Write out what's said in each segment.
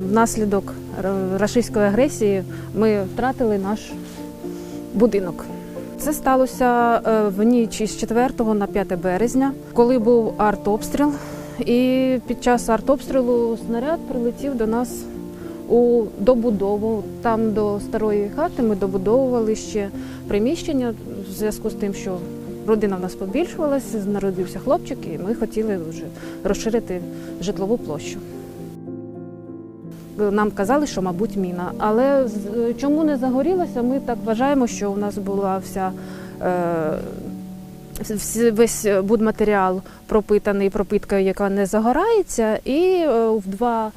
Внаслідок рашистської агресії ми втратили наш будинок. Це сталося е, в ніч із 4 на 5 березня, коли був артобстріл. І під час артобстрілу снаряд прилетів до нас у добудову. Там до старої хати ми добудовували ще приміщення в зв'язку з тим, що родина в нас побільшувалася, народився хлопчик, і ми хотіли вже розширити житлову площу. Нам казали, що, мабуть, міна. Але чому не загорілося, ми так вважаємо, що у нас була вся. Е, Весь будматеріал пропитаний пропиткою, яка не загорається, і е, в два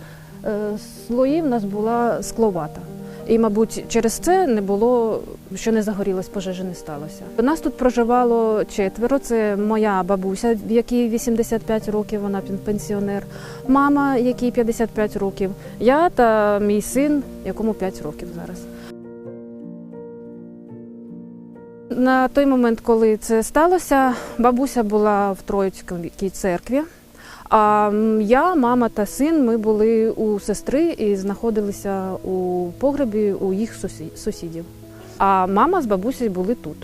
е, слої в нас була скловата. І, мабуть, через це не було, що не загорілось, пожежі не сталося. У нас тут проживало четверо. Це моя бабуся, в якій 85 років, вона пен- пенсіонер, мама, якій 55 років, я та мій син, якому 5 років зараз. На той момент, коли це сталося, бабуся була в Троїцькій церкві. А я, мама та син, ми були у сестри і знаходилися у погребі у їх сусідів. А мама з бабусею були тут.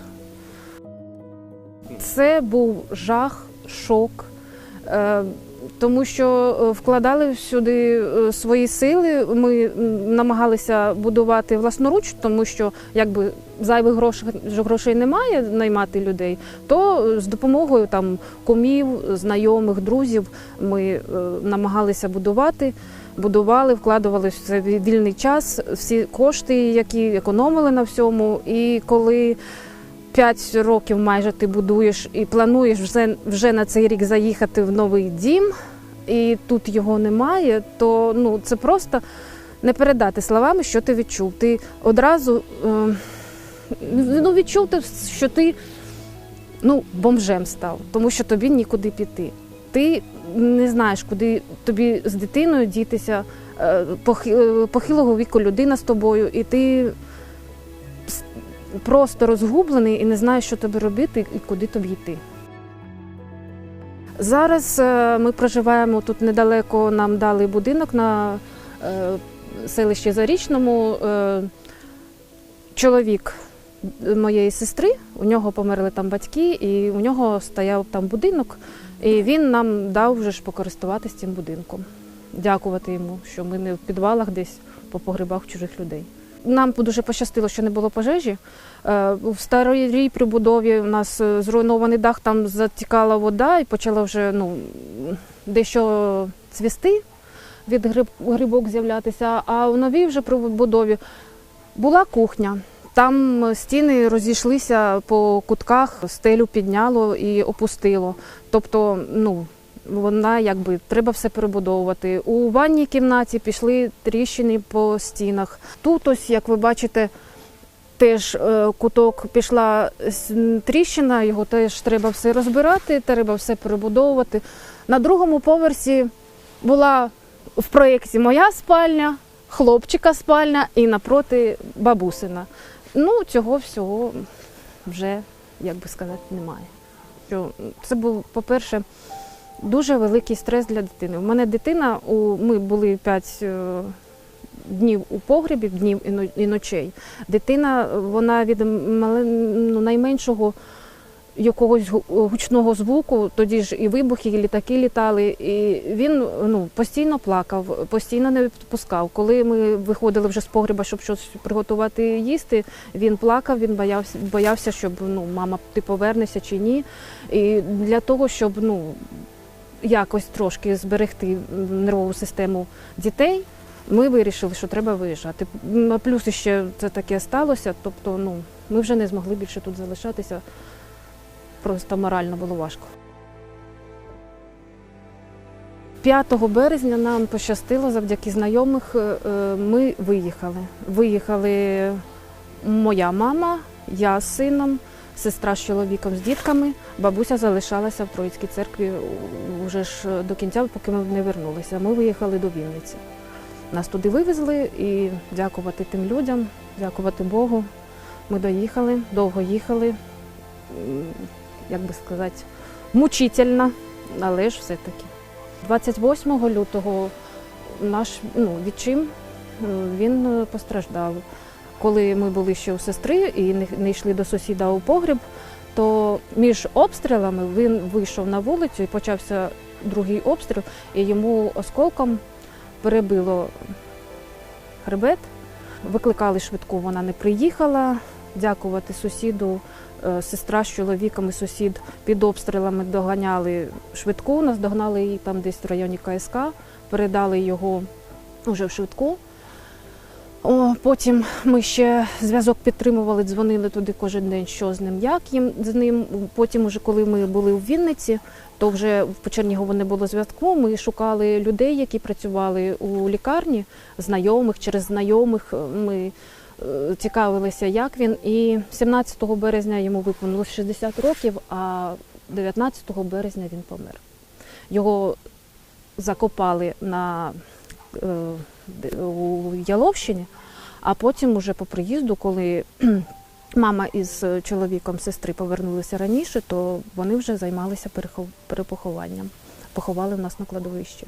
Це був жах, шок, тому що е, вкладали сюди е, свої сили. Ми намагалися будувати власноруч, тому що якби зайвих грошей, грошей немає наймати людей, то е, з допомогою там кумів, знайомих, друзів ми е, намагалися будувати. Будували, вкладували в це вільний час, всі кошти, які економили на всьому. І коли 5 років майже ти будуєш і плануєш вже, вже на цей рік заїхати в новий дім, і тут його немає, то ну, це просто не передати словами, що ти відчув. Ти одразу е, ну, відчув, що ти ну, бомжем став, тому що тобі нікуди піти. Ти не знаєш, куди тобі з дитиною дітися, е, е, похилого віку людина з тобою, і ти просто розгублений і не знаєш, що тобі робити і куди тобі йти. Зараз е, ми проживаємо тут недалеко, нам дали будинок на е, селищі Зарічному. Е, Чоловік моєї сестри, у нього померли там батьки, і у нього стояв там будинок, і він нам дав вже ж покористуватись цим будинком. Дякувати йому, що ми не в підвалах десь по погребах чужих людей. Нам дуже пощастило, що не було пожежі. Е, В старій прибудові у нас е, зруйнований дах, там затікала вода і почала вже ну, дещо цвісти, від гриб, грибок з'являтися. А в новій вже прибудові була кухня. Там стіни розійшлися по кутках, стелю підняло і опустило. Тобто, ну, вона якби треба все перебудовувати. У ванній кімнаті пішли тріщини по стінах. Тут, ось, як ви бачите, теж е, куток пішла тріщина, його теж треба все розбирати, треба все перебудовувати. На другому поверсі була в проєкті моя спальня, хлопчика спальня і напроти бабусина. Ну, цього всього вже, як би сказати, немає. Це був, по-перше, дуже великий стрес для дитини. У мене дитина, у, ми були 5 днів у погребі, днів і ночей. Дитина, вона від ну, найменшого якогось гучного звуку, тоді ж і вибухи, і літаки літали. І він ну, постійно плакав, постійно не відпускав. Коли ми виходили вже з погреба, щоб щось приготувати їсти, він плакав, він боявся, боявся, щоб ну, мама, ти повернешся чи ні. І для того, щоб ну, якось трошки зберегти нервову систему дітей, ми вирішили, що треба виїжджати. Плюс ще це таке сталося, тобто ну, ми вже не змогли більше тут залишатися. Просто морально було важко. 5 березня нам пощастило завдяки знайомих. е, е, Ми виїхали. Виїхали моя мама, я з сином, сестра з чоловіком, з дітками. Бабуся залишалася в Троїцькій церкві уже ж до кінця, поки ми не вернулися. Ми виїхали до Вінниці. Нас туди вивезли і дякувати тим людям, дякувати Богу. Ми доїхали, довго їхали. Як би сказати, мучительно, але ж все-таки. 28 лютого наш ну, відчим він е, постраждав. Коли ми були ще у сестри і не- йшли до сусіда у погріб, то між обстрілами він вийшов на вулицю і почався другий обстріл, і йому осколком перебило хребет. Викликали швидку, вона не приїхала. Дякувати сусіду, е, сестра з чоловіком і сусід під обстрілами доганяли швидку, нас догнали її там десь в районі КСК, передали його вже в швидку. О, потім ми ще зв'язок підтримували, дзвонили туди кожен день, що з ним, як їм з ним. Потім, уже коли ми були в Вінниці, то вже в Чернігову не було зв'язку. Ми шукали людей, які працювали у лікарні, знайомих через знайомих. Ми е, цікавилися, як він. І 17 березня йому виповнилось 60 років, а 19 березня він помер. Його закопали на у Яловщині, а потім, уже по приїзду, коли мама із чоловіком сестри повернулися раніше, то вони вже займалися перепохованням. Поховали в нас на кладовищі.